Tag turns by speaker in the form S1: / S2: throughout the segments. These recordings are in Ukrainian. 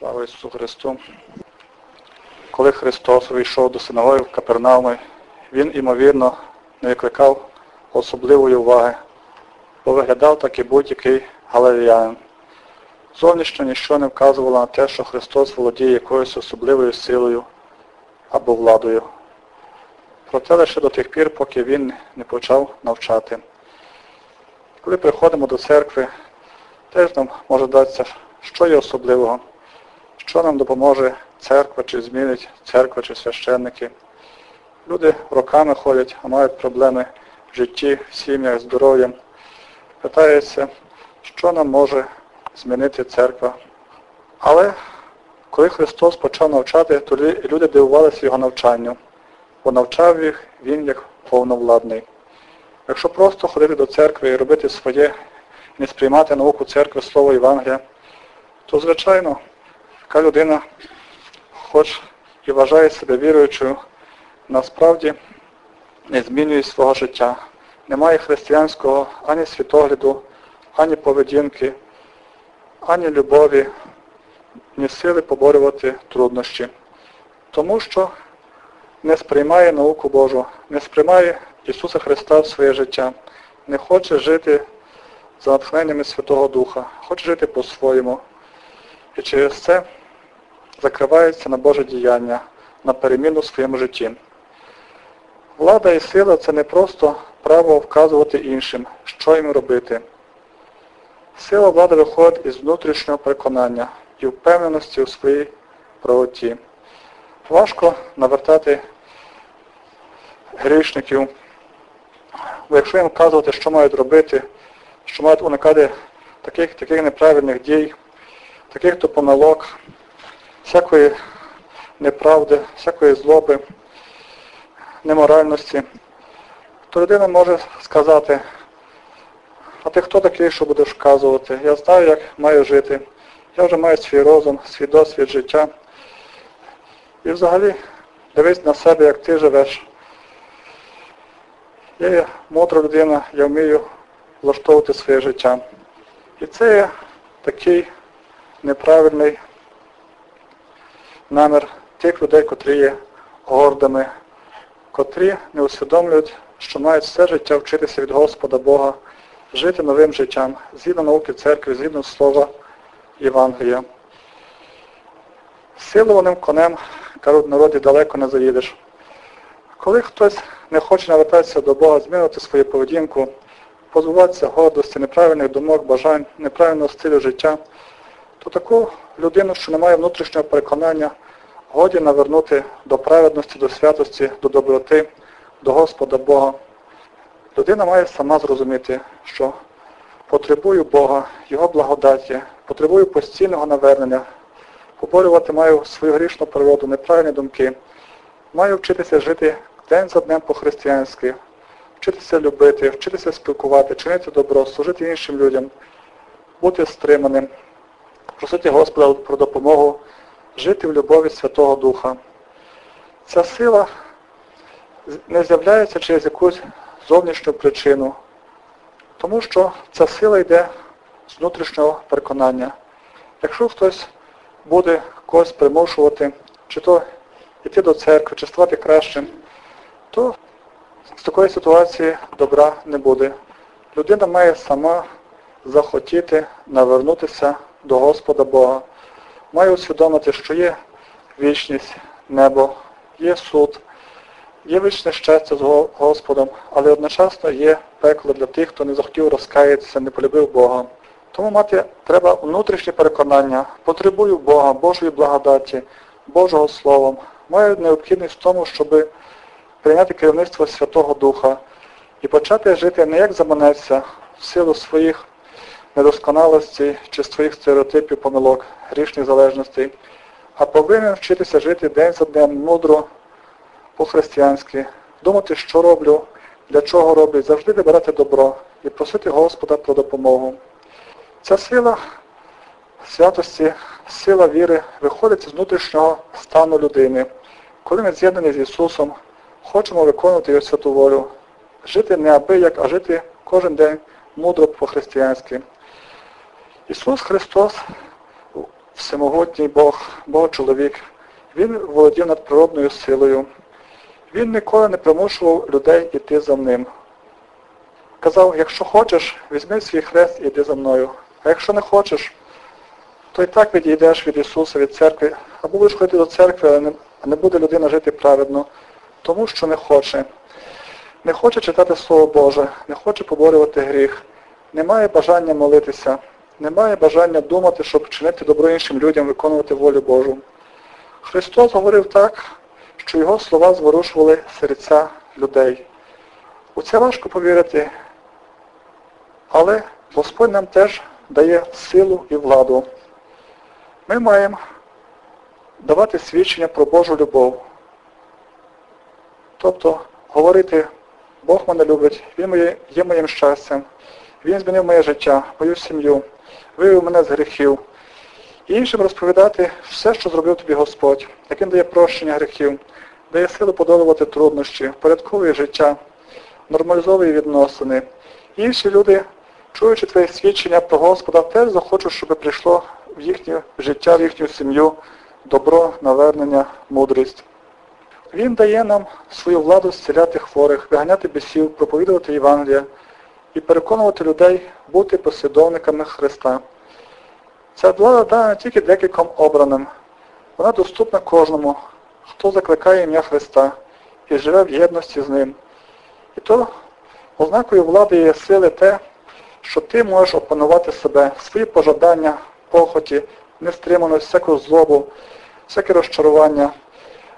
S1: Слава Ісусу Христу! Коли Христос увійшов до синагоги в Капернаумі, Він, імовірно, не викликав особливої уваги, бо виглядав так і будь-який галилеянин. Зовнішньо ніщо не вказувало на те, що Христос володіє якоюсь особливою силою або владою. Проте лише до тих пір, поки він не почав навчати. Коли приходимо до церкви, теж нам може датися, що є особливого, що нам допоможе церква, чи змінить церква, чи священники. Люди роками ходять, а мають проблеми в житті, в сім'ях, здоров'ям. Питаються, що нам може змінити церква. Але коли Христос почав навчати, то люди дивувалися його навчанню, бо навчав їх Він як повновладний. Якщо просто ходити до церкви і робити своє, не сприймати науку церкви Слово Євангелія, то, звичайно, така людина, хоч і вважає себе віруючою, насправді не змінює свого життя. Немає християнського ані світогляду, ані поведінки, ані любові, ні сили поборювати труднощі. Тому що не сприймає науку Божу, не сприймає Ісуса Христа в своє життя, не хоче жити за натхненнями Святого Духа, хоче жити по-своєму. І через це закривається на Боже діяння, на переміну в своєму житті. Влада і сила це не просто право вказувати іншим, що їм робити. Сила влади виходить із внутрішнього переконання і впевненості у своїй правоті. Важко навертати грішників, бо якщо їм вказувати, що мають робити, що мають уникати таких, таких неправильних дій, таких то помилок, всякої неправди, всякої злоби, неморальності, то людина може сказати, а ти хто такий, що будеш вказувати? Я знаю, як маю жити. Я вже маю свій розум, свій досвід життя. І взагалі дивись на себе, як ти живеш. Я є мудра людина, я вмію влаштовувати своє життя. І це є такий неправильний намір тих людей, котрі є гордими, котрі не усвідомлюють, що мають все життя вчитися від Господа Бога, жити новим життям, згідно науки церкви, згідно слова Євангелія. Силованим конем, кажуть, народі далеко не заїдеш. Коли хтось не хоче навертатися до Бога, змінити свою поведінку, позбуватися гордості, неправильних думок, бажань, неправильного стилю життя, то таку людину, що не має внутрішнього переконання, годі навернути до праведності, до святості, до доброти, до Господа Бога. Людина має сама зрозуміти, що потребую Бога, Його благодаті, потребую постійного навернення, поборювати маю свою грішну природу, неправильні думки, маю вчитися жити день за днем по-християнськи, вчитися любити, вчитися спілкувати, чинити добро, служити іншим людям, бути стриманим, просити Господа про допомогу, жити в любові Святого Духа. Ця сила не з'являється через якусь зовнішню причину, тому що ця сила йде з внутрішнього переконання. Якщо хтось буде когось примушувати, чи то йти до церкви, чи ставати кращим, то з такої ситуації добра не буде. Людина має сама захотіти навернутися до Господа Бога. Має усвідомити, що є вічність, небо, є суд, є вічне щастя з Господом, але одночасно є пекло для тих, хто не захотів розкаятися, не полюбив Бога. Тому мати треба внутрішнє переконання, потребую Бога, Божої благодаті, Божого Слова. Маю необхідність в тому, щоб прийняти керівництво Святого Духа і почати жити не як заманеться в силу своїх недосконалостей чи своїх стереотипів, помилок, грішних залежностей, а повинен вчитися жити день за днем мудро, по-християнськи, думати, що роблю, для чого роблю, завжди вибирати добро і просити Господа про допомогу. Ця сила святості, сила віри виходить з внутрішнього стану людини. Коли ми з'єднані з Ісусом, хочемо виконувати Його святу волю, жити не аби як, а жити кожен день мудро по-християнськи. Ісус Христос всемогутній Бог, Бог-чоловік. Він володів надприродною силою. Він ніколи не примушував людей йти за ним. Казав, якщо хочеш, візьми свій хрест і йди за мною. А якщо не хочеш, то і так відійдеш від Ісуса, від церкви, або будеш ходити до церкви, не, не буде людина жити праведно, тому що не хоче. Не хоче читати Слово Боже, не хоче поборювати гріх, не має бажання молитися, не має бажання думати, щоб чинити добро іншим людям, виконувати волю Божу. Христос говорив так, що Його слова зворушували серця людей. У це важко повірити, але Господь нам теж дає силу і владу. Ми маємо давати свідчення про Божу любов. Тобто говорити, Бог мене любить, Він є моїм щастям, Він змінив моє життя, мою сім'ю, вивів мене з гріхів. І іншим розповідати все, що зробив тобі Господь, як Він дає прощення гріхів, дає силу подолувати труднощі, впорядковує життя, нормалізовує відносини. І інші люди, чуючи твоє свідчення про Господа, теж захочуть, щоб прийшло в їхнє життя, в їхню сім'ю добро, навернення, мудрість. Він дає нам свою владу зціляти хворих, виганяти бісів, проповідувати Євангелія і переконувати людей бути послідовниками Христа. Ця влада дана тільки декільком обраним, вона доступна кожному, хто закликає ім'я Христа і живе в єдності з Ним. І то ознакою влади є сили те, що ти можеш опанувати себе, свої пожадання, похоті, нестриманість, всяку злобу, всяке розчарування,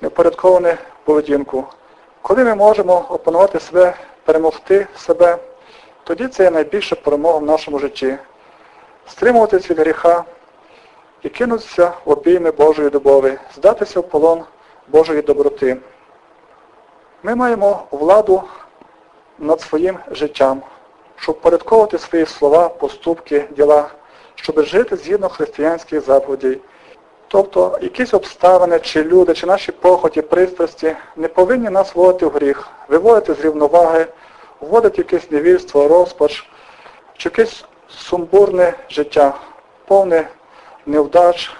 S1: непорядковану поведінку. Коли ми можемо опанувати себе, перемогти себе, тоді це є найбільша перемога в нашому житті. Стримуватись від гріха і кинутися в обійми Божої любові, здатися в полон Божої доброти. Ми маємо владу над своїм життям, щоб порядковувати свої слова, поступки, діла, щоб жити згідно християнських заповідей. Тобто якісь обставини, чи люди, чи наші похоті, пристрасті не повинні нас вводити в гріх, виводити з рівноваги, вводити в якесь невірство, розпач, чи якесь сумбурне життя, повне невдач,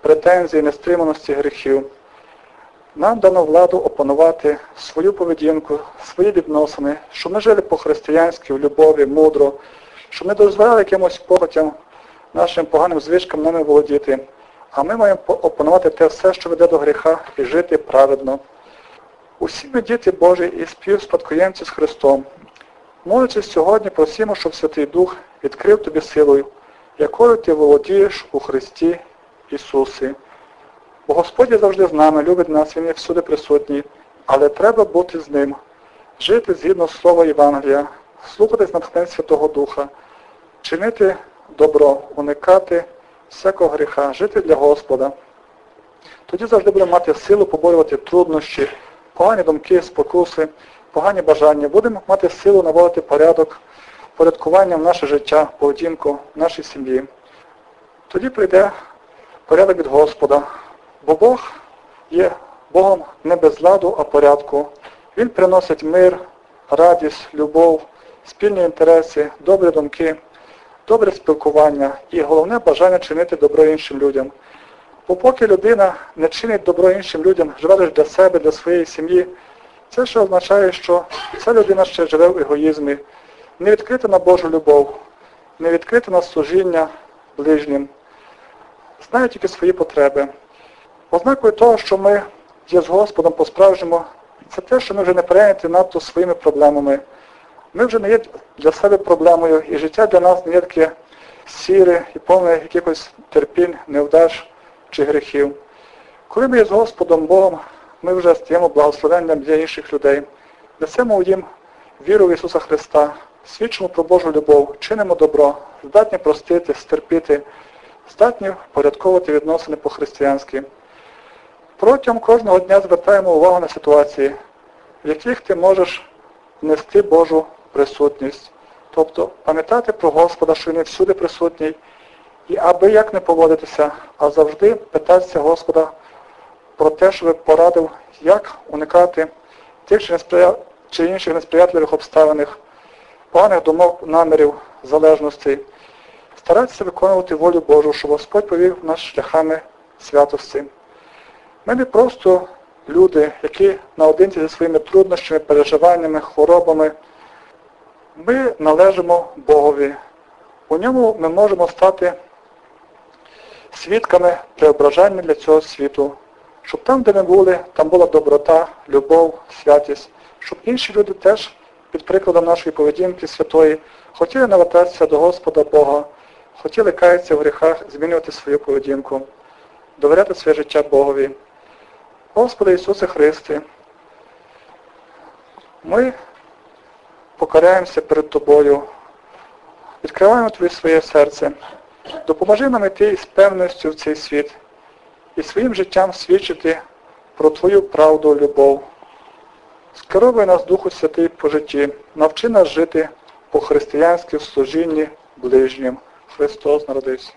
S1: претензій, нестриманості гріхів. Нам дано владу опанувати свою поведінку, свої відносини, щоб ми жили по-християнськи, в любові, мудро, щоб не дозволяли якимось похотям, нашим поганим звичкам нами володіти. А ми маємо опанувати те все, що веде до гріха, і жити праведно. Усі ми діти Божі і співспадкоємці з Христом. Молячись сьогодні, просимо, щоб Святий Дух відкрив тобі силою, якою ти володієш у Христі Ісусі. Бо Господь завжди з нами, любить нас, Він є всюди присутній, але треба бути з Ним, жити згідно Слова Євангелія, слухатись натхнень Святого Духа, чинити добро, уникати всякого гріха, жити для Господа. Тоді завжди будемо мати силу поборювати труднощі, погані думки, спокуси, погані бажання. Будемо мати силу наводити порядок, порядкування в наше життя, поведінку, в нашій сім'ї. Тоді прийде порядок від Господа. Бо Бог є Богом не без ладу, а порядку. Він приносить мир, радість, любов, спільні інтереси, добрі думки, добре спілкування і головне бажання чинити добро іншим людям. Бо поки людина не чинить добро іншим людям, живе лише для себе, для своєї сім'ї, це ще означає, що ця людина ще живе в егоїзмі, не відкрита на Божу любов, не відкрита на служіння ближнім, знає тільки свої потреби. Ознакою того, що ми є з Господом по-справжньому, це те, що ми вже не прийняті надто своїми проблемами. Ми вже не є для себе проблемою, і життя для нас не є таке сіре і повне якихось терпінь, невдач чи гріхів. Коли ми є з Господом Богом, ми вже стаємо благословенням для інших людей. Несемо їм віру в Ісуса Христа, свідчимо про Божу любов, чинимо добро, здатні простити, стерпіти, здатні порядковувати відносини по-християнськи. Протягом кожного дня звертаємо увагу на ситуації, в яких ти можеш внести Божу присутність. Тобто пам'ятати про Господа, що Він всюди присутній, і аби як не поводитися, а завжди питатися Господа про те, щоб порадив, як уникати тих чи, інших несприятливих обставин, поганих думок, намірів, залежностей. старатися виконувати волю Божу, щоб Господь повів нас шляхами святості. Ми не просто люди, які наодинці зі своїми труднощами, переживаннями, хворобами. Ми належимо Богові. У ньому ми можемо стати свідками преображення для цього світу, щоб там, де ми були, там була доброта, любов, святість, щоб інші люди теж під прикладом нашої поведінки святої хотіли навертатися до Господа Бога, хотіли каятися в гріхах, змінювати свою поведінку, довіряти своє життя Богові. Господи Ісусе Христе, ми покоряємося перед Тобою, відкриваємо Тобі своє серце. Допоможи нам йти з певністю в цей світ і своїм життям свідчити про Твою правду, любов. Скеровуй нас Духу Святий по житті, навчи нас жити по-християнськи в служінні ближнім. Христос народився.